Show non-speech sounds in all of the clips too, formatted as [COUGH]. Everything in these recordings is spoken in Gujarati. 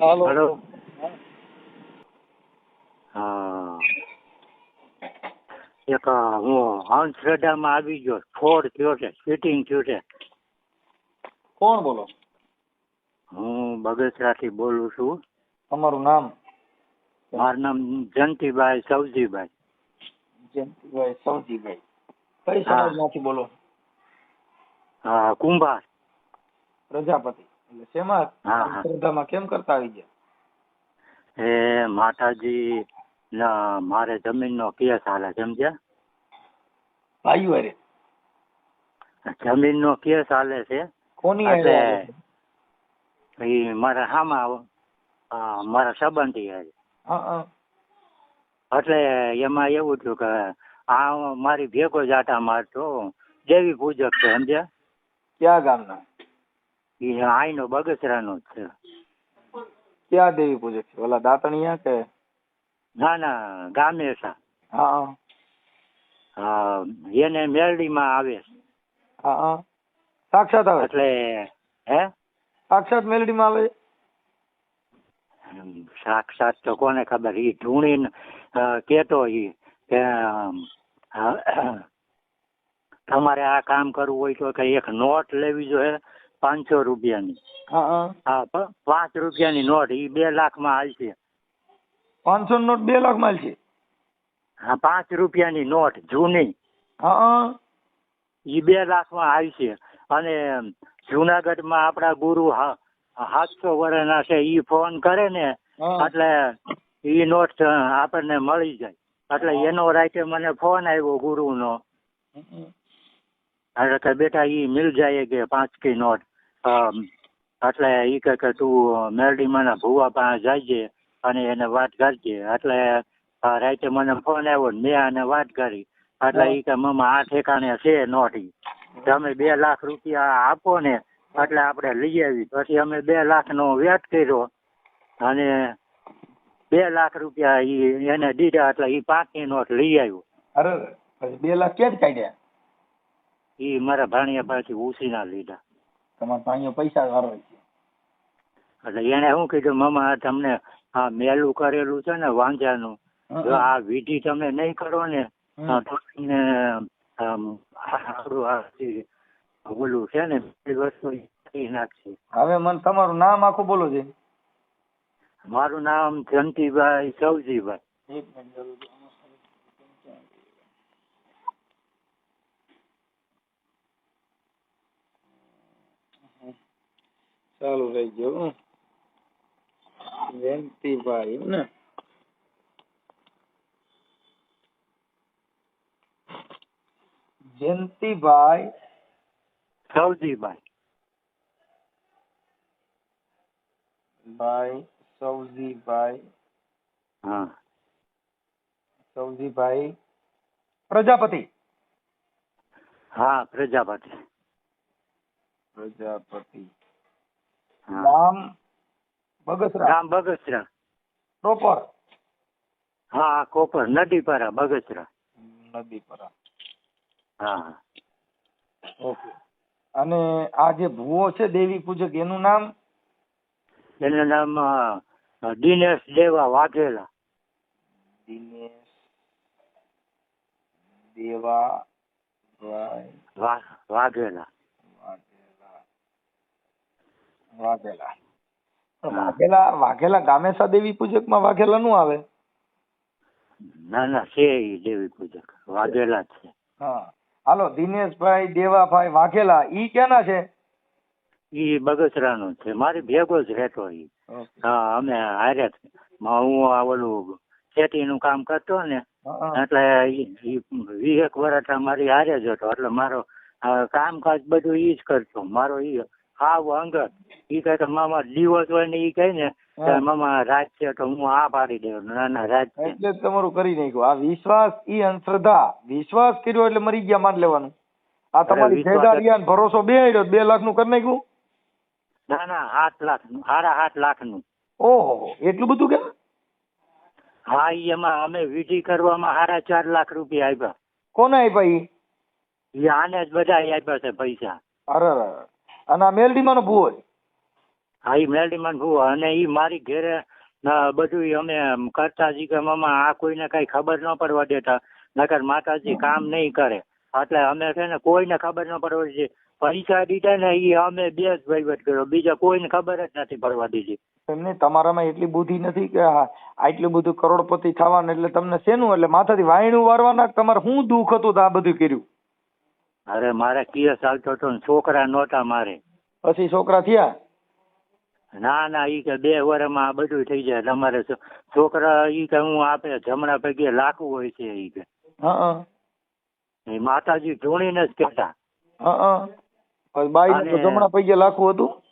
હાલો. હા. એક હું અંધશ્રદ્ધામાં આવી ગયો. ફોડ થયો છે ફિટિંગ થયું છે. કોણ બોલો? હું બગસરાથી બોલું છું. તમારું નામ? મારું નામ જયંતિભાઈ સવજીભાઈ. જયંતિભાઈ સવજીભાઈ. કઈ. સમાજમાંથી બોલો? હા કુંભાર. પ્રજાપતિ. એટલે શેમાં. શ્રદ્ધામાં કેમ કરતા આવી ગયા? એ માતાજી ના મારે જમીનનો કેસ હાલે સમજ્યા? ભાઈઓ જમીન નો કેસ હાલે છે. કોની એ મારા હામાં મારા સંબંધી એટલે એમાં એવું થયું કે આ મારી ભેગો જ આટા મારતો દેવી પૂજક છે સમજ્યા? ક્યાં ગામના? એ આઈનો બગસરાનો જ છે. ક્યાં દેવી પૂજક છે? ઓલા દાતણિયા કે? ના ના ગામેસા હા હા. એને મેરડીમાં આવે હા હા. સાક્ષાત આવે એટલે હે? સાક્ષાત મેલડીમાં આવે સાક્ષાત તો કોને ખબર? ઈ ઢૂણીને કેતો ઈ કે તમારે આ કામ કરવું હોય તો કે એક નોટ લેવી જોઈએ. પાંચસો રૂપિયાની. હા પાંચ રૂપિયાની નોટ ઈ બે લાખમાં હાલશે પાંચસો નોટ બે લાખ હાલશે હા પાંચ રૂપિયાની નોટ જૂની. હા એ બે લાખમાં આવશે અને જુનાગઢમાં આપણા ગુરુ સાતસો વર્ષના છે ઈ ફોન કરે ને એટલે ઈ નોટ આપણને મળી જાય. એટલે એનો રાતે મને ફોન આવ્યો ગુરુનો. એટલે કે બેટા ઈ મિલ જાય કે પાંચ કી નોટ. એટલે એ કે કે તું મેરડીમાંના ભુવા પાસે જાયજે અને એને વાત કરજે. એટલે રાતે મને ફોન આવ્યો ને મેં આને વાત કરી. એટલે એ કે મમ્મા આ ઠેકાણે છે નોટ તમે બે લાખ રૂપિયા આપો ને એટલે આપણે લઈ આવી પછી અમે બે લાખ નો વ્યાજ કર્યો અને બે લાખ રૂપિયા ઈ એને દીધા એટલે ઈ પાકી નોટ લઈ આવ્યો. અરે બે લાખ ક્યાં કાઢ્યા? ઈ મારા ભાણિયા પાસેથી ઉછીના લીધા. તમારા અહીંયા પૈસા વાળો છે. એટલે એને શું કીધું મામા તમને આ મેલું કરેલું છે ને વાંજાનું જો આ વિધિ તમે નહીં કરો ને તો તમને ઓલું છે ને એ વસ્તુ નાખશે. હવે મને તમારું નામ આખું બોલો છે મારું નામ જંતીભાઈ ચૌધરીભાઈ એક મિનિટ જરૂર છે. ચાલુ રહી ગયો જયંતિભાઈ એમ ને જયંતિભાઈ સવજીભાઈ ભાઈ સૌજીભાઈ હા સૌજીભાઈ પ્રજાપતિ હા પ્રજાપતિ પ્રજાપતિ નામ બગસરા. ગામ બગસરા. પ્રોપર હા કોપર. નદીપરા બગસરા. નદીપરા. હા ઓકે. અને આ જે ભૂવો છે દેવી પૂજક એનું નામ? એનું નામ દિનેશ દેવા વાઘેલા. દિનેશ દેવા વાઘેલા. વાઘેલા. વાઘેલા વાઘેલા ગામેસા દેવી પૂજકમાં વાઘેલા નું આવે? ના ના છે દેવી પૂજક. વાઘેલા છે. હા. હાલો દિનેશભાઈ દેવાભાઈ વાઘેલા ઈ ક્યાંના છે? ઈ બગસરાનો છે. મારી ભેગો જ રહેતો ઈ. હા અમે હારે હું આ ઓલું ખેતીનું કામ કરતો ને એટલે વિવેક વીસ એક વર્ષ મારી હારે જ હતો. એટલે મારો કામકાજ બધું ઈ જ કરતો. મારો ઈ હાવ અંગત ઈ કહે કે મામા દિવસ હોય ને ઈ કહે ને મામા રાત છે તો હું આ પાડી દેવું. ના ના રાત એટલે તમારું કરી નાખ્યું. આ વિશ્વાસ ઈ અંધશ્રદ્ધા. વિશ્વાસ કર્યો એટલે મરી ગયા માન લેવાનું. આ તમારી વિશ્વાસ ભરોસો બે આયરો બે લાખનું કરી નાખ્યું? ના ના આઠ લાખનું સાડા આઠ લાખનું ઓહો એટલું બધું કે હા ઈ એમાં અમે વિધિ કરવામાં સાડા ચાર લાખ રૂપિયા આપ્યા કોને આપ્યા ઈ? આને જ બધા આપ્યા છે પૈસા. અરે. અને આ મેલડીમાં નો ભૂવો છે હા એ મેલડીમાં ભૂવા અને એ મારી ઘેરે બધું અમે કરતા છીએ કે મામા આ કોઈને કઈ ખબર ન પડવા દેતા. નકર માતાજી કામ નહીં કરે. એટલે અમે છે ને કોઈને ખબર ન પડવા દીધી. પૈસા દીધા ને એ અમે બે જ વહીવટ કર્યો. બીજા કોઈને ખબર જ નથી પડવા દીધી. એમને તમારામાં એટલી બુદ્ધિ નથી કે આટલું બધું કરોડપતિ થવાનું એટલે તમને શેનું? એટલે માથાથી વાયણું વારવાના તમારે શું દુઃખ હતું આ બધું કર્યું? અરે મારે કેસ ચાલતો હતો ને છોકરા નહોતા મારે. પછી છોકરા થયા? ના ના ઈ કે બે વર્ષમાં આ બધું થઈ જાય. તમારે છોકરા ઈ કે હું આપે જમણા પગે લાખું હોય છે ઈ કે. એ માતાજી ધૂણીને જ કેતા બાઈ જમણા પૈકી લાખું હતું?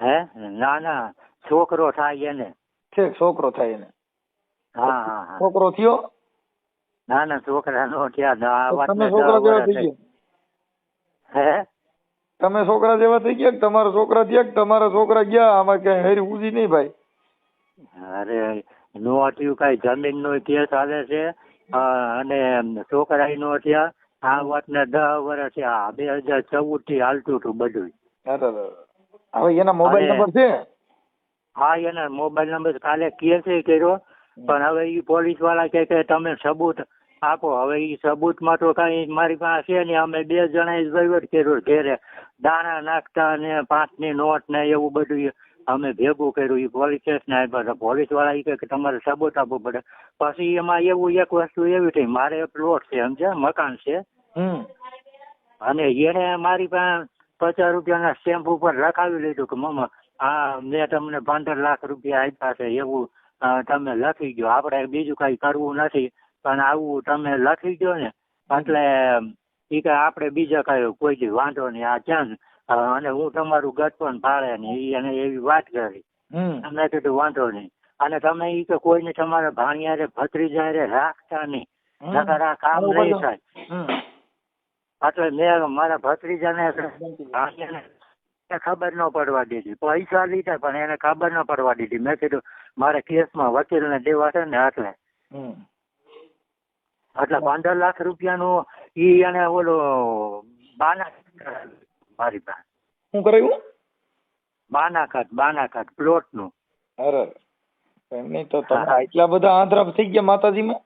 હે? ના ના. છોકરો થાય એને. છેક છોકરો થાય એને. હા હા. છોકરો થયો? ના ના છોકરા નો તમે છોકરા જેવા થઈ. ગયા? હે? તમે છોકરા જેવા થઈ ગયા તમારા છોકરા થયા તમારા છોકરા ગયા? આમાં કઈ હેરી ઉજી નહીં ભાઈ. અરે નો અટ્યું કઈ. જમીન નો કેસ હાલે છે અને છોકરા નો થયા. આ વાતને દહ વર્ષ આ બે હજાર ચૌદથી હાલતું હતું બધું. હવે એના મોબાઈલ નંબર છે? હા એના મોબાઈલ નંબર કાલે કેસ કર્યો. પણ હવે ઈ પોલીસવાળા કે તમે સબૂત આપો હવે ઈ સબૂતમાં તો કઈ મારી પાસે છે નહીં. અમે બે જણા વહીવટ કર્યો ઘેરે દાણા નાખતા ને પાંચની નોટ ને એવું બધું અમે ભેગું કર્યું. એ પોલીસ સ્ટેશન આવ્યા પોલીસવાળા એ કે તમારે સબૂત આપવું પડે. પછી એમાં એવું એક વસ્તુ એવી થઈ. મારે પ્લોટ છે સમજે મકાન છે. અને એને મારી પાસે પચાસ રૂપિયાના સ્ટેમ્પ ઉપર લખાવી લીધું કે મમ્મા આ મેં તમને પંદર લાખ રૂપિયા આપ્યા છે. એવું તમે લખી ગયો આપણે બીજું કઈ કરવું નથી. પણ આવું તમે લખી દો ને એટલે એ કે આપણે બીજા કઈ કોઈ દી વાંધો નહીં આ છે અને હું તમારું ગટપણ ભાડે ને એને એવી વાત કરી. એમને કીધું વાંધો નહીં. અને તમે એ કે કોઈને તમારા ભાણિયારે ભત્રીજારે રાખતા નહીં. નકર આ કામ નહીં થાય. એટલે મેં મારા ભત્રીજાને ભાણિયાને ખબર ન પડવા દીધી. પૈસા લીધા પણ એને ખબર ન પડવા દીધી. મેં કીધું મારે કેસમાં વકીલને દેવા છે ને એટલે. એટલે પંદર લાખ રૂપિયાનો ઈ અને ઓલો બાના મારી પાસે. શું કરાવ્યું બાનાખાત પ્લોટનું અરે એમ નહીં તો તમે. આટલા બધા આંધ્રા થઈ ગયા માતાજીમાં?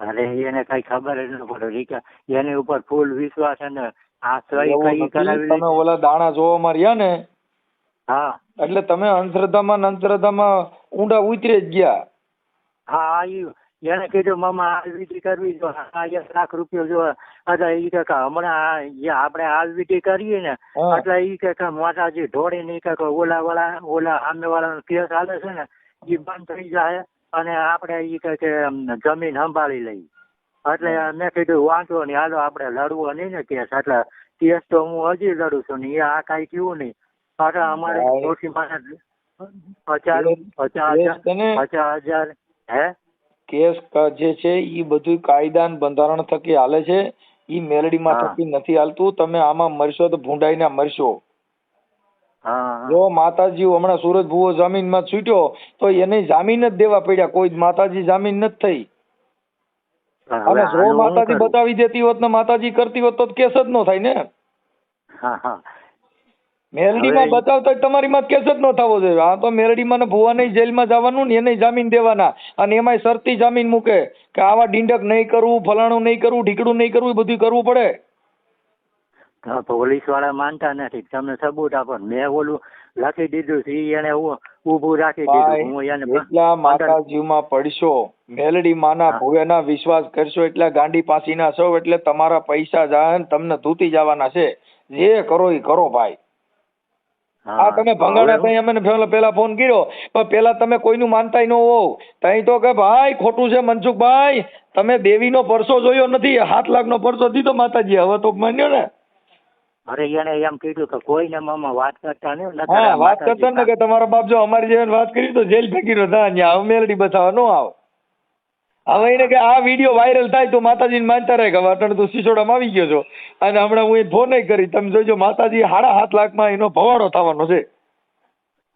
અરે એને કઈ ખબર જ ન પડે. રીકા એની ઉપર ફૂલ વિશ્વાસ અને આશ્રય કઈ કરાવી તમે ઓલા દાણા જોવામાં રહ્યા ને? હા. એટલે તમે અંધશ્રદ્ધામાં અંધશ્રદ્ધામાં ઊંડા ઉતરી જ ગયા. હા ઈ એને કીધું મામા આ વીટી કરવી જો આ એક લાખ રૂપિયો જો એટલે ઈ કે હમણાં આપણે આ વીટી કરીએ ને એટલે ઈ કે માતાજી ઢોળી ને કે ઓલા વાળા ઓલા સામે વાળાનો કેસ હાલે છે ને ઈ બંધ થઈ જાય અને આપણે ઈ કે કે જમીન સંભાળી લઈ એટલે મેં કીધું વાંધો નહીં હાલો આપણે લડવો નહીં ને કેસ એટલે કેસ તો હું હજી લડું છું ને એ આ કાંઈ કયું નહીં. એટલે અમારે. મોટી માને પચાસ પચાસ કેસ હજાર પચાસ હજાર હે? કેસ જે છે ઈ બધું કાયદા ને બંધારણ થકી હાલે છે. ઈ મેલડીમાં. થકી નથી હાલતું. તમે આમાં મરશો તો ભૂંડાઈને મરશો. જો માતાજી હમણાં સુરજ ભુવો જામીનમાં છૂટ્યો તો એને જામીન જ દેવા પડ્યા. કોઈ માતાજી જામીન નથી થઈ. અને જો માતાજી બતાવી દેતી હોત ને માતાજી કરતી હોત તો કેસ જ ન થાય ને. મેલડીમાં બતાવતા તમારીમાં કેસ જ ન થવો જોઈએ. આ તો મેરડીમાં ને ભુવાને જેલમાં જવાનું ને એને જામીન દેવાના. અને એમાંય શરતી જામીન મૂકે કે આવા ડીંડક નહીં કરવું ફલાણું નહીં કરવું ઢીકડું નહીં કરવું એ બધું કરવું પડે. પોલીસવાળા માનતા નથી. તમને સબૂત આપો મેં ઓલું લખી દીધું છે. એને ઊભું રાખી દીધું. હું એને એટલા માતાજીમાં પડશો. મેલડી માના. ભુવેના વિશ્વાસ કરશો એટલા ગાંડી પાસીના સૌ એટલે તમારા પૈસા જાય તમને ધૂતી જવાના છે. જે કરો એ કરો ભાઈ. આ તમે ભંગાણા તઈ અમે પેલા ફોન કર્યો પણ પેલા તમે કોઈનું માનતાય ન હોવ. તઈ તો કે ભાઈ ખોટું છે મનસુખભાઈ તમે દેવીનો પરસો જોયો નથી સાત લાખનો પરસો દીધો માતાજી હવે તો માન્યો ને. અરે એને એમ કીધું કે કોઈને મામા વાત કરતા નહીં હા વાત કરતા ને કે તમારા બાપ જો અમારી જેવી વાત કરી તો જેલ ફેંકી રહ્યો ત્યાં મેલડી બતાવવા નો આવ. હવે એને કે આ વીડિયો વાયરલ થાય તો માતાજીને માનતા રહે કે અટાણે તો સિસોડામાં આવી ગયો છો. અને હમણાં હું ફોન કરી. તમે જોજો માતાજી સાડા સાત લાખમાં એનો ભવાડો થવાનો છે.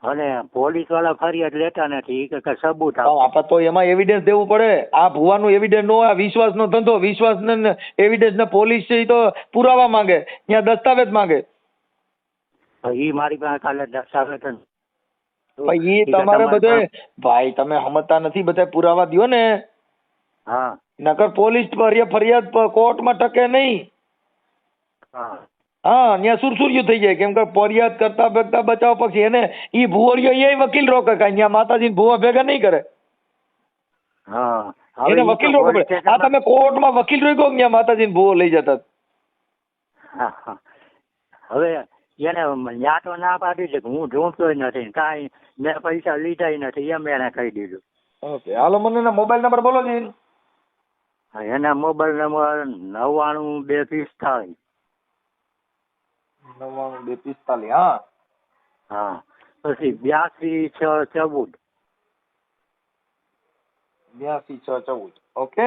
અને પોલીસવાળા ફરિયાદ લેતા નથી. કે કે સબૂત પણ તો એમાં એવિડન્સ દેવું પડે. આ ભુવાનું એવિડન્સ નો આ વિશ્વાસનો ધંધો. વિશ્વાસ ને એવિડન્સ ને પોલીસ છે તો પુરાવા માંગે. ત્યાં દસ્તાવેજ માંગે. ઈ મારી પાસે કાલે દસ્તાવેજ છે ને. પણ ઈ ઈ તો તમારે તમારે બધે ભાઈ તમે સમજતા નથી બધા પુરાવા દો ને. હા. નકર પોલીસ ફરિયાદ ફરિયાદ કોર્ટમાં ટકે નહીં. હા. હા ત્યાં સુરસુર્યું થઈ જાય. કેમ કે ફરિયાદ કરતા ભેગતા બચાવ પછી એને એ ભુવરિયો એ વકીલ રોકે કાંઈ. ત્યાં માતાજી ભુવા ભેગા નહીં કરે. હા. એને વકીલ રોકવો પડે. આ તમે કોર્ટમાં વકીલ રોક્યો ત્યાં માતાજી ભુવો લઈ જતા. હવે એને ન્યા તો ના પાડી છે હું ઢૂંઢતોય નથી. કાંઈ મેં પૈસા લીધા નથી. એમ એને કહી દીધું. ઓકે. હાલો મને મોબાઈલ નંબર બોલો હા, એના મોબાઈલ નંબર નવ્વાણું બે પિસ્તાળીસ નવ્વાણું બે પિસ્તાલીસ હા. હા પછી બ્યાસી છ ચૌદ. બ્યાસી છ ચૌદ ઓકે?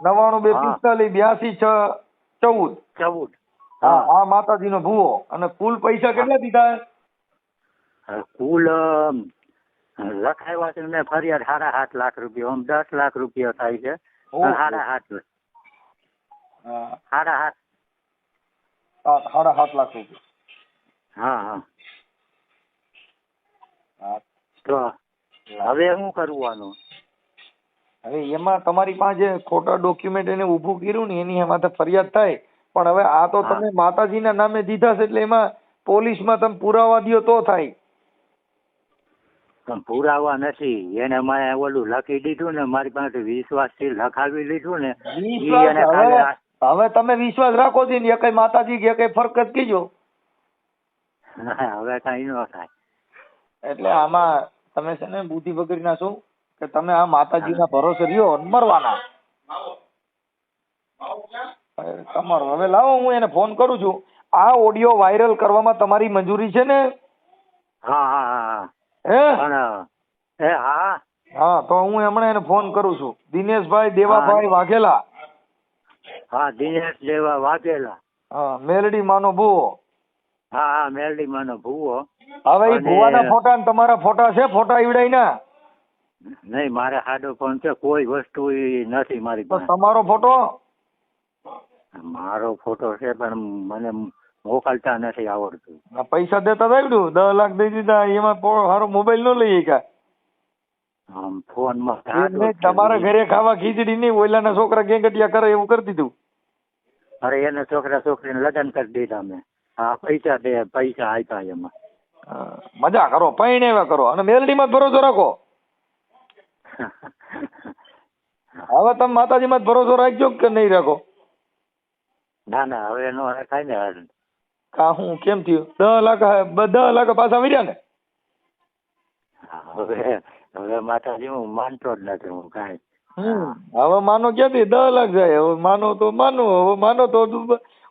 નવ્વાણું બે. પિસ્તાલીસ બ્યાસી છ ચૌદ. ચૌદ. હા આ માતાજીનો ભૂવો. અને કુલ પૈસા કેટલા દીધા? કુલ લખાવ્યા છે મેં ફરિયાદ સાડા સાત લાખ રૂપિયા આમ દસ લાખ રૂપિયા થાય છે. સાડા સાત સાડા સાત સાત- સાડા સાત લાખ રૂપિયા હા હા હા. તો હવે શું કરવાનું હવે એમાં તમારી પાસે ખોટા ડોક્યુમેન્ટ એને ઊભું કર્યું ને એની એમાં ફરિયાદ થાય. પણ હવે આ તો. તમે માતાજીના નામે દીધા છે એટલે એમાં પોલીસમાં તમે પુરાવા દો તો થાય. પણ પુરાવા નથી. એને મેં ઓલું લખી દીધું ને મારી પાસે વિશ્વાસથી લખાવી લીધું ને એને હવે તમે વિશ્વાસ રાખો છો ને કઈ માતાજી કે કઈ ફરક જ કીજો હવે કઈ ન થાય. એટલે આમાં તમે છે ને બુદ્ધિ વગરના છો કે તમે આ માતાજીના ભરોસે રહ્યો મરવાના? તમારો હવે લાવો હું એને ફોન કરું છું. આ ઓડિયો વાયરલ કરવામાં તમારી મંજૂરી છે ને? હા હા હા હે? પણ હા હા. તો હું હમણાં એને ફોન કરું છું. દિનેશભાઈ દેવાભાઈ વાઘેલા. હા દિનેશ દેવા વાઘેલા. હા મેલડી માનો ભૂવો. હા હા મેલડી માનો ભૂવો. હવે એ ભૂવાના ફોટા ને તમારા ફોટા છે? ફોટા ઈવડાઈ ના? નહીં મારે હાડો ફોન છે. કોઈ વસ્તુ નથી મારી પાસે. તમારો ફોટો? મારો ફોટો છે પણ મને મોકલતા નથી આવડતું. આ પૈસા દેતા આવડ્યું. દસ લાખ દઈ દીધા. એમાં પો- હારો મોબાઈલ નો લઈએ કા આમ ફોનમાં એમ સાદો જ તમારા ઘરે ખાવા ખીચડી નહીં ઓઈલાના છોકરા ગેંગટિયા કરે એવું કરી દીધું. અરે એને છોકરા છોકરીને લગ્ન કરી દીધા મેં હા પૈસા દે પૈસા આપ્યા એમાં. હા, મજા કરો પૈણેવા કરો. અને મેલડીમાં જ ભરોસો રાખો. [LAUGHS] હવે તમે માતાજીમાં જ ભરોસો રાખજો કે નહીં રાખો? ના ના હવે એનો થાય ને કા હું કેમ થયું? દસ લાખ દસ લાખ પાછા વર્યા ને? હવે હવે માતાજી હું માનતો જ નથી હું કાંઈ. હવે માનો ક્યાંથી? દસ લાખ જાય હવે માનો તો માનો હવે માનો તો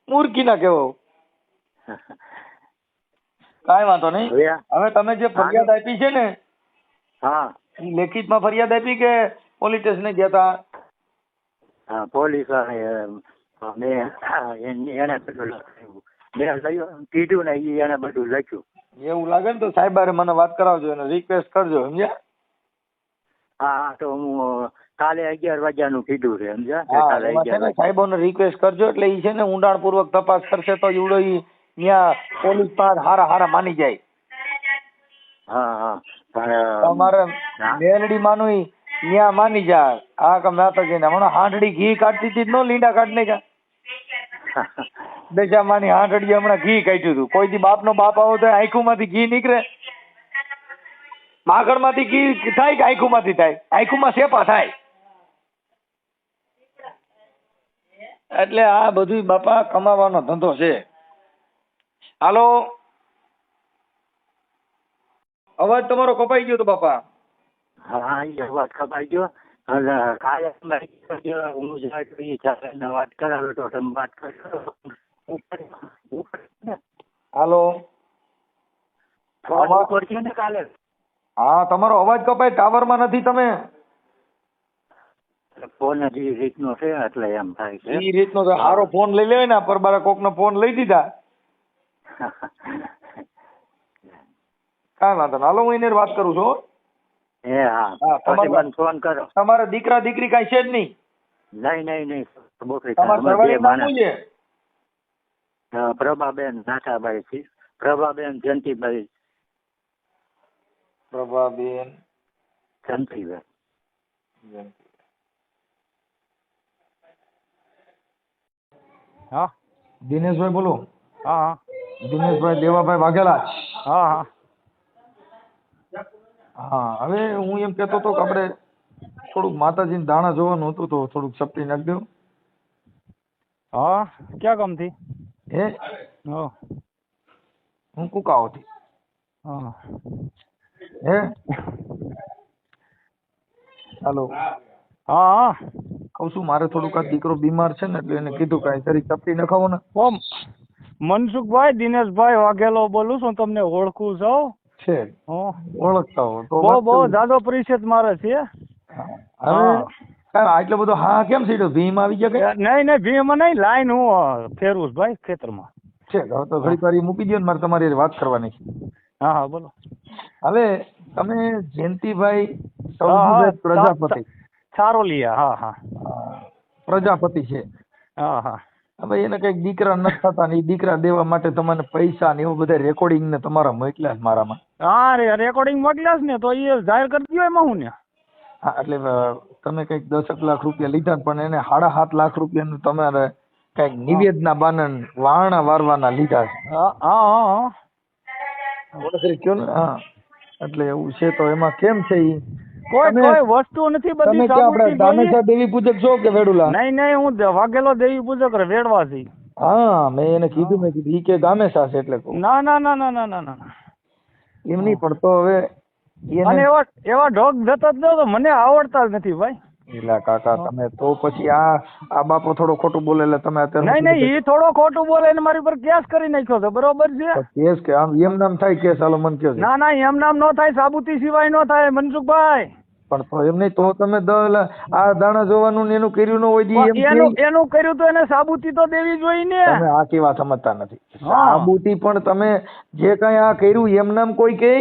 મૂર્ખી ના કેવો કાંઈ વાંધો નહીં. હવે તમે જે ફરિયાદ આપી છે ને હા. લેખિત લેખિતમાં ફરિયાદ આપી કે પોલીસ સ્ટેશને ગયા હતા હા પોલીસ મેં એને પેલું બધું લખાવ્યું મેં લખ્યું કીધું ને એને બધું લખ્યું. એવું લાગે ને તો સાહેબારે મને વાત કરાવજો એને રિક્વેસ્ટ કરજો સમજ્યા? હા હા તો હું કાલે અગિયાર વાગ્યાનું કીધું છે સમજ્યા? ને સાહેબોને રિક્વેસ્ટ કરજો એટલે એ છે ને ઊંડાણપૂર્વક તપાસ કરશે તો એવડો ઈ ત્યાં પોલીસ પાસે હારા હારા માની જાય. હા હા તમારે. મેલડી માનું ત્યાં માની જાય આ કે માતાજીને હમણાં હાંડડી ઘી કાઢતી હતી નો લીંડા કાઢ નાખ્યા દશામાની હાંડડી હમણાં ઘી કાઢ્યું હતું. કોઈ દી બાપનો બાપ આવો તો આંખુમાંથી ઘી નીકળે. માગણમાંથી ઘી થાય કે આંખુમાંથી થાય? આંખુમાં શેપા થાય. એટલે આ બધું બાપા કમાવાનો ધંધો છે. હાલો? અવાજ તમારો કપાઈ ગયો તો બાપા. હા અવાજ કપાઈ ગયો. કાલે હું જાય ચાલે વાત કરાવે તો તમે વાત કરશો. ઉપર ઉપર છે ને? હાલો. ફોન આમાં- ઉપર છે ને કાલે. હા તમારો અવાજ કપાય ટાવરમાં નથી તમે. ફોન જ ઈ રીતનો છે એટલે એમ થાય છે. એ રીતનો તો હારો ફોન લઈ લેવાય ને કોક કોકનો ફોન લઈ દીધા. [LAUGHS] કાંઈ વાંધો હાલો હું એને વાત કરું છું હો. એ હા. પછી મને ફોન કરો તમારા દીકરા દીકરી કાંઈ છે જ નહીં? નહીં નહીં નહીં. બોકરી પ્રભાબેન નાથાભાઈ છે. પ્રભાબેન જયંતિભાઈ. પ્રભાબેન. જયંતિભાઈ. હા? દિનેશભાઈ બોલો. હા હા. દિનેશભાઈ દેવાભાઈ વાઘેલા. હા હા. હા હવે હું એમ કહેતો હતો કે આપણે થોડુંક માતાજીને દાણા જોવાનું હતું તો થોડુંક સપટી નાખ દો હા ક્યાં કામથી હે? હો હું કુકાઓથી હા. હે? હાલો. હા હા. કહું છું મારે થોડુંક આ દીકરો બીમાર છે ને એટલે એને કીધું કાંઈ. તારી ચપટી નખાવો ને. ઓમ મનસુખભાઈ દિનેશભાઈ વાઘેલો બોલું છું તમને ઓળખું છું. છે. ઓળખતા હો તો બહુ બહુ જાદો પરિચય મારે છે. અરે આટલો બધો હા કેમ સીધો? ભીમ આવી ગયા કે? નહીં નહીં ભીમ નહીં લાઈન હું ફેરવું ભાઈ ખેતરમાં. છે હવે તો ઘડી વાર મૂકી દો ને મારે તમારી વાત કરવાની છે. હા હા બોલો. હવે તમે જયંતિભાઈ પ્રજાપતિ. ચારોલિયા હા હા. હા, પ્રજાપતિ છે. હા હા. હવે એને કંઈક દીકરા નથી થતા ને ઈ દીકરા દેવા માટે તમને પૈસા ને એવું બધા રેકોર્ડિંગ ને તમારા મોકલ્યા છે મારામાં? હા રે રેકોર્ડિંગ મોકલ્યા છે ને તો એ જાહેર કરી દીધો એમાં હું ને. હા એટલે તમે કંઈક દસક લાખ રૂપિયા લીધા પણ એને સાડા સાત લાખ રૂપિયાનું તમારે કંઈક નિવેદના બાનન વારણા વારવાના લીધા છે. હા હા હા ને એટલે એવું છે તો એમાં કેમ છે ઈ? કોઈ કોઈ વસ્તુ નથી બધી આપણે સાબુતી દેવી પૂજક છો કે વેડુલા? નહીં નહીં હું વાઘેલો દેવી પૂજક રે, વેડવાથી હા મેં એને કીધું મેં કીધું ઈ કે ગામેસા છે એટલે ના ના ના ના ના ના એમ નહીં પણ તો હવે અને એવા એવા ઢોક જતા જ તો મને આવડતા જ નથી ભાઈ. એલા કાકા તમે તો પછી આ આ બાપો થોડો ખોટું બોલે એટલે તમે અત્યારે નહીં નહીં એ થોડો ખોટું બોલે ને મારી પર કેસ કરી નાખ્યો છે બરોબર છે? કેસ કે આમ એમ નામ થાય કેસ હાલો મન કયો ના ના એમ નામ નો થાય સાબુતી સિવાય નો થાય મનસુખભાઈ. પણ તો એમ નહીં તો તમે આ દાણા જોવાનું ને એનું કર્યું ન હોય એનું એનું કર્યું તો એને સાબુતી તો દેવી જોઈએ ને. તમે આખી વાત સમજતા નથી. સાબુતી પણ તમે જે કઈ આ કર્યું એમ નામ કોઈ કે?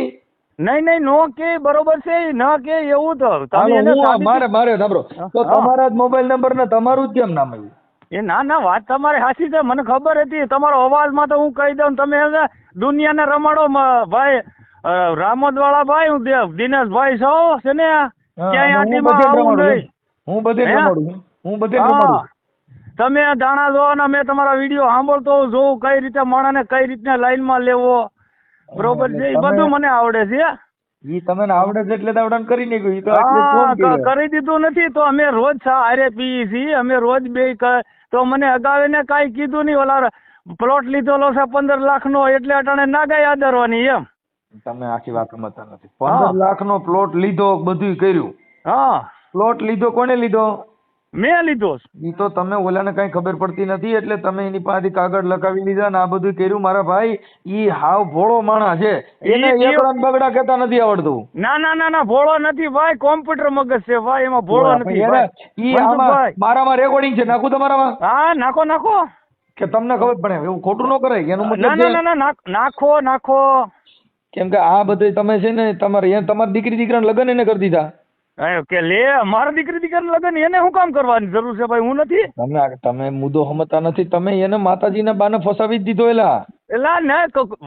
નહીં નહીં નો કે બરોબર છે ન કે એવું તો. તમે એને મારે મારે સાંભળો. તો તમારા જ મોબાઈલ નંબર ને તમારું જ કેમ નામ આવ્યું? એ ના ના વાત તમારી સાચી છે. મને ખબર હતી. તમારો અવાજમાં તો હું કહી દઉં તમે દુનિયા દુનિયાને રમાડો ભાઈ. રામદ વાળા ભાઈ હું દિનેશ દિનેશભાઈ છો છે ને? ક્યાંય આટીમાં આવું નહીં. હું બધે રમાડું હું બધે રમાડું તમે દાણા જોવાના ને મેં તમારા વીડિયો સાંભળતો જોઉં કઈ રીતે માણસને કઈ રીતના લાઈનમાં લેવો? બરોબર છે એ બધું મને આવડે છે ઈ તમને આવડે છે એટલે દાવડાને કરી નાખ્યું ઈ તો આટલે. કરી દીધું નથી તો અમે રોજ આરે પીએ છીએ અમે રોજ બે તો મને અગાવે ને કઈ કીધું નહીં ઓલા પ્લોટ લીધેલો છે પંદર લાખ નો એટલે અટાણે ના ગયા આદરવાની એમ. તમે આખી વાત સમજતા નથી. પંદર લાખ નો પ્લોટ લીધો બધું કર્યું. હા. પ્લોટ લીધો કોને લીધો? મેં લીધો. ઈ તો તમે ઓલાને કઈ ખબર પડતી નથી એટલે તમે એની પાસેથી કાગળ લખાવી લીધા ને આ બધું કર્યું. મારા ભાઈ ઈ હાવ ભોળો માણસ છે. એને ઈ- બગડા કહેતા નથી આવડતું. ના ના ના ના ભોળો નથી. ભાઈ કોમ્પ્યુટર મગજ છે. ભાઈ એમાં ભોળો નથી. ઈ મારામાં રેકોર્ડિંગ છે. નાખું તમારામાં? હા નાખો નાખો. કે તમને ખબર પડે એવું ખોટું ન કરાય. એનું ના મતલબ ના ના ના નાખો નાખો કેમ કે આ બધું તમે છે ને તમારે તમારી દીકરી દીકરાને લગ્ન એને કરી દીધા. કે લે, મારા દીકરી દીકરાનું લગન એને શું કામ કરવાની જરૂર છે ભાઈ? હું નથી? તમે તમે મુદ્દો સમજતા નથી. તમે એને માતાજીના બાને ફસાવી જ દીધો એલા. એલા ને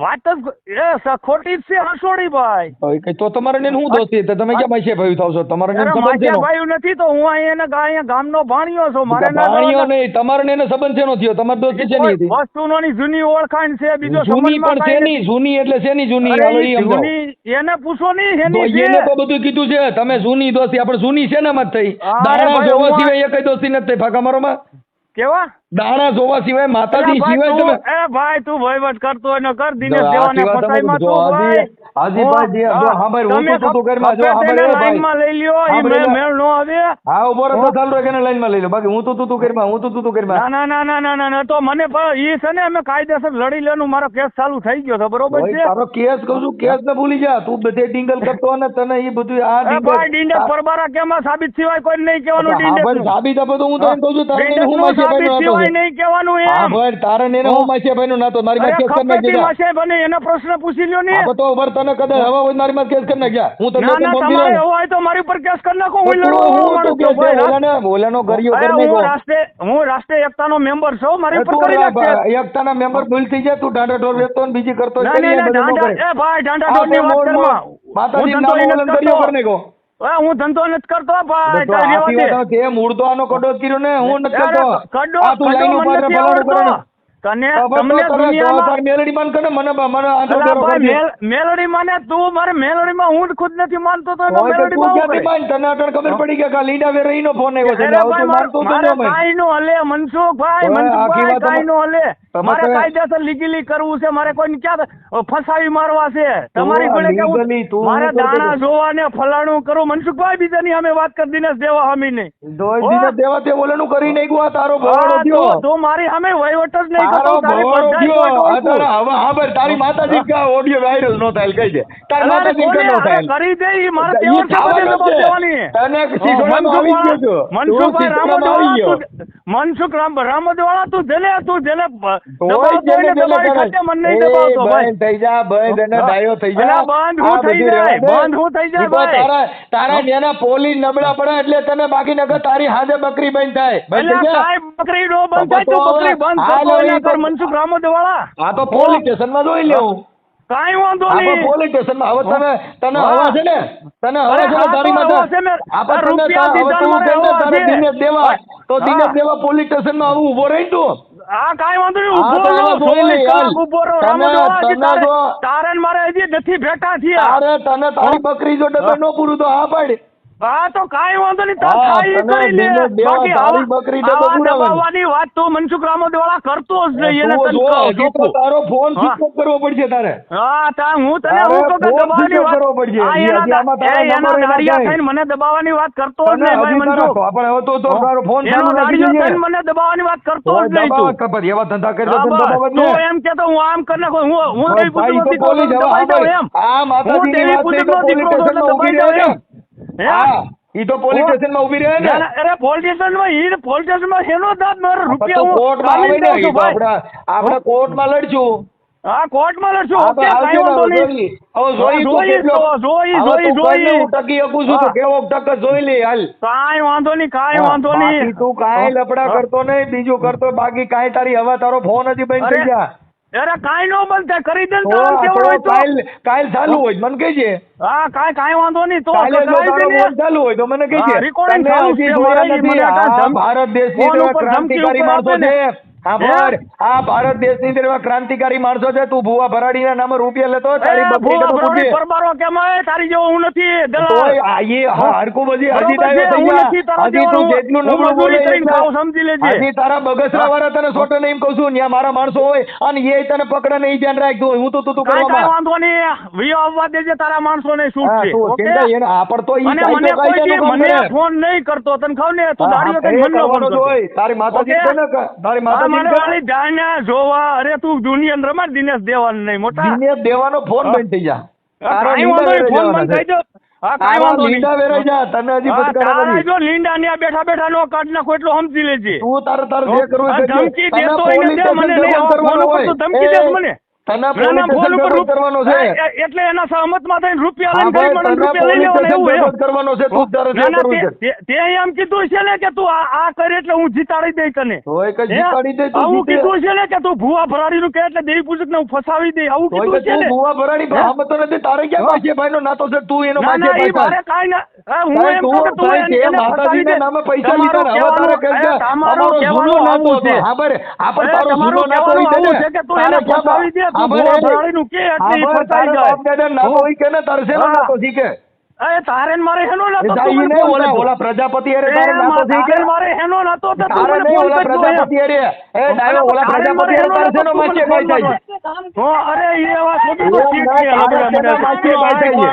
વાત જ એ ખોટી જ છે હસોડી ભાઈ. તો તમારે ને હું દોષ છે? તો તમે ક્યાં માસીએ ભાઈ થાવ છો તમારે ને સંબંધ છે ભાઈ નથી તો હું અહીંયા અહીંયા ગામનો ભાણિયો છું મારે ના ભાણિયો નહીં તમારે ને સંબંધ શેનો થયો? તમારે દોસ્તી છે નહીં વસ્તુનોની જૂની ઓળખાણ છે બીજો જૂની પણ છે નહીં જૂની એટલે જૂની? ઈ ઈ સમજાવો. જૂની એને પૂછો નહીં એની એને તો બધું કીધું છે તમે જૂની દોસ્તી આપણે જૂની ને મત થઈ? દાણા જોવા સિવાય એકય દોસ્તી નથી થઈ ફાકા મારોમાં? કેવા? દાણા જોવા સિવાય માતાજી સિવાય તમે એ ભાઈ તું વહીવટ કરતો હોય ને કર દિનેશ દેવાને ફસાઈમાં તો ભાઈ. હાજી- ભાઈ. જે- જો હા, ભાઈ હું તો તું ઘરમાં, જો હા ભાઈ. લાઈનમાં લઈ લ્યો ઈ મે મેળ નો આવે. હા ઊભો રહો તો ચાલુ રાખે લાઈનમાં લઈ લો બાકી હું તો તું તું કરીમાં હું તો તું તું કરીમાં ના ના ના ના ના ના તો મને ઈ છે ને અમે કાયદેસર લડી લેનું મારો કેસ ચાલુ થઈ ગયો છે બરોબર છે? તારો કેસ કહું છું કેસ ને ભૂલી જા. તું બધે ડિંગલ કરતો ને તને ઈ બધું આ ડિંગલ ભાઈ ડિંડે પરબારા કેમાં સાબિત સિવાય કોઈ નહીં કહેવાનું ડિંડે સાબિત આપો તો હું તો એમ કહું છું તારે હું સાબિત સિવાય છે. નહીં કહેવાનું હા ભાઈ તારે ને એને હું માસીએ ભાઈનો નાતો મારી પાસે કેસ કરી નાખી ખપેતી દીધા. એનો પ્રશ્ન પૂછી લ્યો ને હા, તો ઉભર તને કદાચ હવા હોય મારી માં કેસ કરી નાખ્યા હું તને ના ના તમારે હોય તો મારી ઉપર કેસ કરી નાખો હું લડવા વાળો છું, ભાઈ. ઓલાને- ઓલાનો ગરિયો અરે કરી હું રાષ્ટ્રીય હું રાષ્ટ્રીય એકતાનો મેમ્બર છું મારી ઉપર કરી નાખ એકતાના મેમ્બર ભૂલ થઈ જાય તું ડાંડા ઢોર વેચતો ને બીજી કરતો ના ના ના ન. એ ભાઈ વાત કરમાં. માતાજી નામ ગરિયો કરી. હું ધંધો નથી કરતો ભાઈ મૂળ તો આનો કડો કર્યો ને હું નથી કરતો. કડો તું લાઈન ઉપર તને તમને કરે, દુનિયામાં મેલડી માન કરે મને મને આંધળો અલા દોરો ભાઈ કરજે. મેલ- મેલોડીમાં ને તું મારે મેલોડીમાં હું ખુદ નથી માનતો તો હોય તો તું મેલોડીમાં હું ક્યાંથી માન? તને અટણ ખબર પડી કે આ લીંડા વેરે ઈનો ફોન આવ્યો છે અરે એટલે હવે ભાઈ તું મારે માનતો તો મારે ન નો હલે મનસુખભાઈ મનસુખભાઈ વાત નો હલે. મારે કાયદેસર લીગલી કરવું છે મારે કોઈને ક્યાં ફસાવી મારવા છે? તમારી જોડે કેવું મારે દાણા જોવા ને ફલાણું કરવું મનસુખભાઈ બીજાની અમે વાત કરી દિનેશ દેવા હામી નહીં દેવા તે બોલણું કરી નાખ્યું આ તારો થયો તું- તું મારી અમે વહીવટ જ નહીં તારો કરતો તારી ભવાડો બધાય થયો point આ ઓળખું. તારા હવે હા ભાઈ તારી માતાજી કા ઓડિયો વાયરલ નો થાય કહી દે તારી માતાજી કા નો થાય કરી દે ઈ મારે ઈ છે બધી થવાનો જવાબ છે. દેવાની. તને શીખવાડવામાં આવી ગયો છો. મનસુખભાઈ તું આવી ગયો. મનસુખ રામ તું જેને તું જેને દબાવી કરે. ખાતે મને નહીં દબાવતો ભાઈ થઈ જા બંધ અને ડાયો થઈ જા બંધ હું થઈ જાય, બંધ હું થઈ જાય, ભાઈ. તારા તારા નેના પોલી નબળા પડે એટલે તને બાકી નગર તારી હાજે બકરી બંધ થાય બંધ થઈ જા બકરી નો બંધ થાય તો બકરી બંધ હાલ કરતો હવે એના કર તો- મનસુખ રામોદવાળા આ તો પોલીસ સ્ટેશનમાં જોઈ લેવું કાંઈ વાંધો નહીં. પોલીસ સ્ટેશનમાં હવે તમે તને. હવા છે ને? તને હવા છે ને તારી માથે. આપણે આ તને તારે. દિનેશ દેવા તો. દિનેશ દેવા પોલીસ સ્ટેશનમાં આવું ઊભો રહી તું. હા કાંઈ વાંધો નહીં. ઊભો રહો જોઈ ચોવીસ લે, કલાક ઊભો રહો. રામોદવાળા તારે મારે હજી નથી ભેટા થયા. અરે તને તારી બકરી જો ડબે નો પૂરું તો હા પાડ. હા તો કાંઈ વાંધો નહીં તાર હા, થાય ઈ કરી લે બાકી આવા- બકરી ડબ્બો દબાવવાની વાત તો મનસુખ રામોદવાળા કરતો જ નહીં એને તને કહું તારો ફોન સ્વિચ ઓફ કરવો પડશે તારે. હા તા હું તને હું તો દબાવવાની વાત કરવો પડશે. આ એના એના દાડિયા. થઈને મને દબાવવાની વાત કરતો જ નહીં ભાઈ મનસુખ. પણ હવે તો તો તારો ફોન એનો દાડિયો થઈને મને દબાવવાની વાત કરતો જ નહીં તું. જ એવા ધંધા કરી તું તો દબાવ જ તું એમ કે તો હું આમ કરી નાખું હું હું દેવી તો દબાઈ દઉં આપણે એમ. આ માતાજીની વાત તો પોલીસ સ્ટેશનમાં ઊભી દબાઈ ઈ તો પોલીસ હું- રહે ને અરે પોલીસ ઈ પોલીસ શેનો દાદ? મારો રૂપિયા. આપણે આપણે કોર્ટમાં લડશું. હા કોર્ટમાં લડશું. ઓકે વાંધો નહીં. જોઈ તો, જોઈ, જોઈ, જોઈ. હું ટકી શકું છું તો કેવો ટક જોઈ લે હાલ. કાઈ વાંધો નહીં કાઈ વાંધો નહીં. તું કાઈ લફડા કરતો નહીં બીજું કરતો બાકી કઈ તારી હવા તારો ફોન હજી બંધ થઈ ગયા. અરે કાઈ નો બંધ થાય કરી દે તો તારા હોય તો. કાલ કાલ ચાલુ હોય મને કહેજે હા કાઈ કાઈ વાંધો નહીં તો કાલે જો તારો દે ચાલુ હોય તો મને કહેજે તને ચાલુ છે ભારત દેશની ક્રાંતિકારી માણસો. છે હા હે? આ ભારત દેશની જેવા ક્રાંતિકારી માણસો છે તું ભુવા ભરાડીના નામે રૂપિયા લેતો હોય, તારી ભૂવા પરબારો કેમ આવે? તારી જેવો હું નથી દલાલ. એ હા, હજી તારે હું નથી તારા હજી તું જેટલું નબળું બોલે સમજી લેજે. હજી તારા બગસરા વાળા તને સોટો નહીં કહું છું ન્યા મારા માણસો હોય અને એ તને પકડે નહીં ધ્યાન રાખતું હોય હું તો તું તું કરવા વાંધો નહીં વિયો આવવા દેજે તારા માણસો ને શું છે તું ઓકે? આપણ તો ઈ મને કોઈ મને ફોન નહીં કરતો તને ખાવ ને તું દાડીઓ કઈ મન જ કરતો હોય. તારી માતાજી ઓકે? છે ને કે- તારી આ માતાજી મને છે? જોવા અરે તું દુનિયા રમત દિનેશ દેવાનું નહીં મોટા. દિનેશ દેવાનો ફોન બંધ થઈ જા. હા, તારા કાંઈ લીંડા ફોન બંધ થઈ ને બેઠા બેઠા નો કાઢ નાખો એટલો સમજી લેજે. ધમકી દેતો દે, મને ધમકી એ, મને. તને ના, ના, ફોન ઉપર કરવાનો છે એ- એ- એટલે એના સહમતમાં થઈને રૂપિયા લઈને ભાઈ, ગરીબોને રૂપિયા લઈ પોલીસ એવું ભેગો એમ. જ કરવાનો છે તું તારે જે ના, ના, કરવું છે તે- તે એમ કીધું છે ને કે તું આ આ કરે એટલે હું જીતાડી દઈ તને તોય કે જીતાડી દે તું આવું કીધું છે ને કે તું ભૂવા ભરાડી નું કે એટલે દેવી પૂજક ને હું ફસાવી દઈ આવું કીધું છે ને ભૂવા ભરાડી? તો નથી તારે ક્યાં હા. પાછે ભાઈનો નાતો છે તું એનો ના ના મારે કાંઈ ના હું એમ કહું કે તું- એને-. નામે પૈસા લીધા હવે તારે કહે છે, એ તમારું અમારો કહેવાનું જૂનો નાતો છે. હા, બરે. આ તારો જૂનો નાતો છે આવું ને. છે કે તું એને ફસાવી દે, તું કે એટલે જાય. દાદા નાતો હોય કે ને, તારે શેનો હા. શીખે? એ તારે મારે હેનો નતો ઓલા ઓલા પ્રજાપતિ તારે નાતો શીખે? મારે હેનો નતો તો તારે ઓલા પ્રજાપતિ. એ ડાયો, ઓલા પ્રજાપતિ તારે નતો, મને ભાઈ થાય છે? હો, અરે એ વાત છે, મને. માથે તું ભાઈ થાય છે?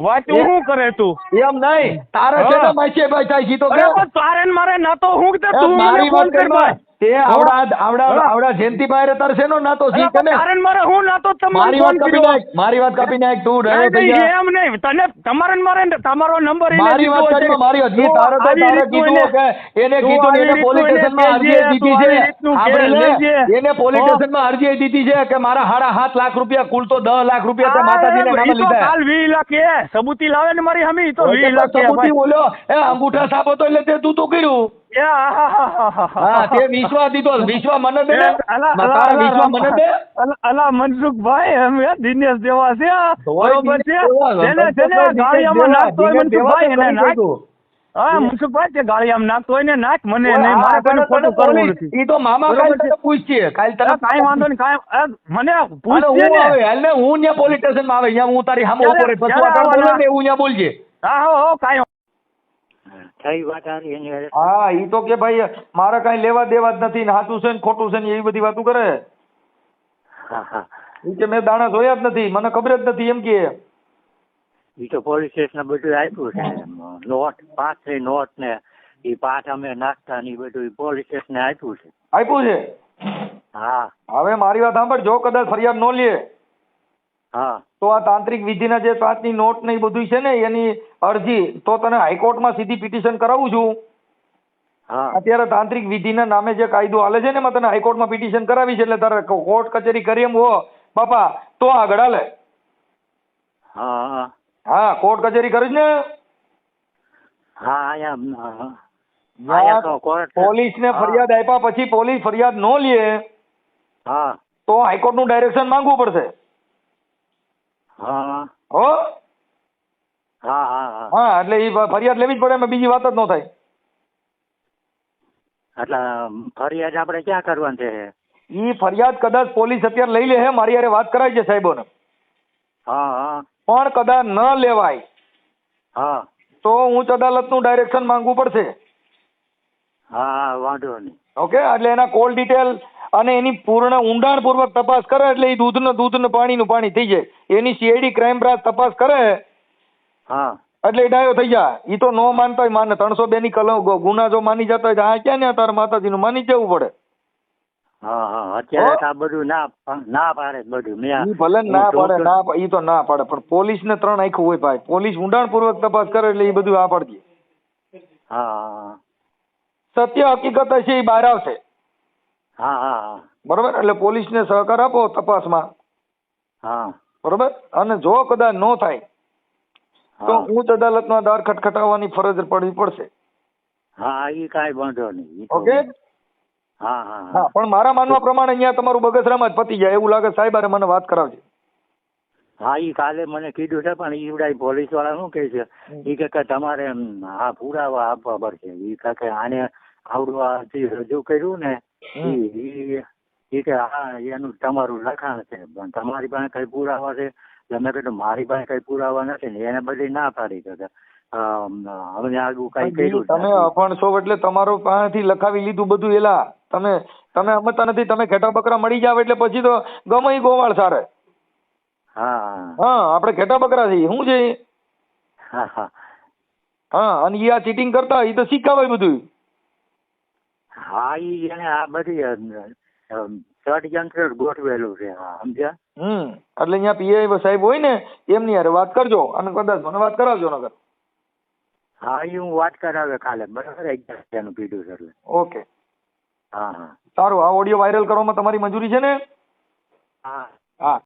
વાત હું. હું શું કરે તું એમ નહીં તારે. શેનો માથે ભાઈ થાય છે? તો કે? તારે મારે ના તો હું કે તું મને મારી ફોન વાત કર ભાઈ. તે આવડા આવડા આવડા જયંતિભાઈ રે તારે શેનો નાતો છે તને કારણ મારે હું નાતો જ તમને મારી વાત કાપી નાખ મારી વાત કાપી નાખ તું નહીં, થઈ જા. એમ નહીં. તને તમારે મારે તમારો નંબર એને મારી વાત કરી મારી વાત. તું તારે તો તારે કીધું કે એને કીધું એને પોલીસ સ્ટેશનમાં અરજી દીધી છે. આપણે એને પોલીસ સ્ટેશનમાં અરજી દીધી છે કે મારા હાડા સાત લાખ રૂપિયા કુલ તો દસ લાખ રૂપિયા તે માતાજીને આ, નામે લીધા. કાલ વીસ લાખ. એ સબૂતી લાવે ને મારી હમી તો વીસ લાખ સબૂતી બોલ્યો એ અંગૂઠા સાબો તો એટલે તે તું તો કર્યું. હા તે વિશ્વા દીધો વિશ્વા મને દે ને. એ, અલા, અલા, તારા વિશ્વા મને દે. અલા, અલા, મનસુખભાઈ અમે દિનેશ દેવા છે બરોબર છે? ગાળિયામાં નાખતો હોય મનસુખભાઈ એને નાખ. હા મનસુખભાઈ તે ગાળિયામાં નાખતો હોય ને નાખ મને નહીં મારે તને ખોટું કરવું નથી. ઈ તો મામા કાલ તને. પૂછશે. કાલ તને કાંઈ વાંધો નહીં કાઈ મને અને હું ને. આવે હાલ ને હું ત્યાં પોલીસ આવે અહીંયા હું તારી સામે? ને એવું ત્યાં બોલજે. હા હો હો કાંઈ થઈ વાત હારી એની હારે. હા ઈ તો કે ભાઈ મારે કઈ લેવા દેવા જ નથી ને સાચું છે ને ખોટું છે ને એવી બધી વાતો કરે. ઈ કે મેં દાણા જોયા જ નથી મને ખબર જ નથી એમ કે. ઈ તો પોલીસ સ્ટેશન બધું આપ્યું છે. નોટ પાંચ નોટ ને ઈ પાઠ અમે નાખતા ને ઈ બધું પોલીસ સ્ટેશને આપ્યું છે. આપ્યું છે? હા. હવે મારી વાત સાંભળ જો કદાચ ફરિયાદ ન લે. હા. તો આ તાંત્રિક વિધિના જે પાંચની નોટ ને એ બધું છે ને એની અરજી તો તને હાઈકોર્ટમાં સીધી પિટિશન કરાવું છું. અત્યારે તાંત્રિક વિધિના નામે જે કાયદો હાલે છે ને એમાં તને હાઈકોર્ટમાં પિટિશન કરાવી છે એટલે તારે કોર્ટ કચેરી કરી એમ હો. બાપા તો આગળ હાલે. હા કોર્ટ કચેરી કરી ને. હા ને. ફરિયાદ આપ્યા પછી પોલીસ ફરિયાદ ન લે. હા. તો હાઈકોર્ટનું ડાયરેક્શન માંગવું પડશે. હા. હો? હા હા એટલે એ ફરિયાદ લેવી જ પડે એમાં બીજી વાત જ ન થાય. એટલે ફરિયાદ આપણે ક્યાં કરવાની છે? ઈ ફરિયાદ કદાચ પોલીસ અત્યારે લઈ લે હે મારી હારે વાત કરાવી છે સાહેબોને. હા હા. પણ કદાચ ન લેવાય હા. તો ઉચ્ચ અદાલતનું ડાયરેક્શન માંગવું પડશે. હા વાંધો નહીં. ઓકે? એટલે એના કોલ ડિટેલ અને એની પૂર્ણ ઊંડાણપૂર્વક તપાસ કરે એટલે એ દૂધનું દૂધનું પાણીનું પાણી થઈ જાય. એની સીઆઈડી ક્રાઇમ બ્રાન્ચ તપાસ કરે હા. એટલે એ ડાયો થઈ જાય. એ તો નો માનતા હોય માને ત્રણસો બે ની કલમ ગુના જો માની જતા હોય આ ક્યાં ને તારા માતાજીનું માની જવું પડે? હા હા અત્યારે આ બધું ના ના પાડે બધું. મેં ભલે ના પાડે ના એ તો ના પાડે પણ પોલીસને ત્રણ આખું હોય ભાઈ. પોલીસ ઊંડાણપૂર્વક તપાસ કરે એટલે એ બધું આ પડજે. હા સત્ય હકીકત હશે એ બહાર આવશે. હા હા હા. બરોબર? એટલે પોલીસને સહકાર આપો તપાસમાં. હા. બરોબર? અને જો કદાચ નો થાય તો ઉચ્ચ અદાલતમાં દાર ખટખટાવવાની ફરજ પડવી પડશે. હા એ કાંઈ વાંધો નહીં. ઓકે? હા હા પણ મારા માનવા પ્રમાણે અહીંયા તમારું બગસરામાં જ પતી જાય એવું લાગે સાહેબ અરે મને વાત કરાવજે. હા ઈ કાલે મને કીધું છે પણ ઈવડાય પોલીસવાળા શું કહે છે? એ કે તમારે આ પુરાવા આપવા પડશે. ઈ કે કે આને આવડું આ જે રજૂ કર્યું ને ઈ કે હા એનું તમારું લખાણ છે. પણ તમારી પાસે કઈ પુરાવા છે? તમે કીધું મારી પાસે કઈ પુરાવા નથી ને એને બધી ના પાડી કે હવે આગળ કઈ કર્યું તમે. અભણ છો એટલે તમારો પાસેથી લખાવી લીધું બધું એલા. તમે તમે અમતા નથી તમે ઘેટા બકરા મળી જાવ એટલે પછી તો ગમે ગોવાળ સારે. હા. હા આપણે ઘેટા બકરા છીએ શું છે હા હા. હા અને એ આ ચીટિંગ કરતા એ તો શીખાવાય બધું હા ઈ એને આ બધી ષડયંત્ર ગોઠવેલું છે હા સમજ્યા? હમ એટલે અહીંયા પીઆઈ સાહેબ હોય ને એમની હારે વાત કરજો અને કદાચ મને વાત કરાવજો નગર હા એ હું વાત કરાવે કાલે બરાબર અગિયારનું કીધું છે એટલે. ઓકે. હા હા. સારું આ ઓડિયો વાયરલ કરવામાં તમારી મંજૂરી છે ને? હા. હા.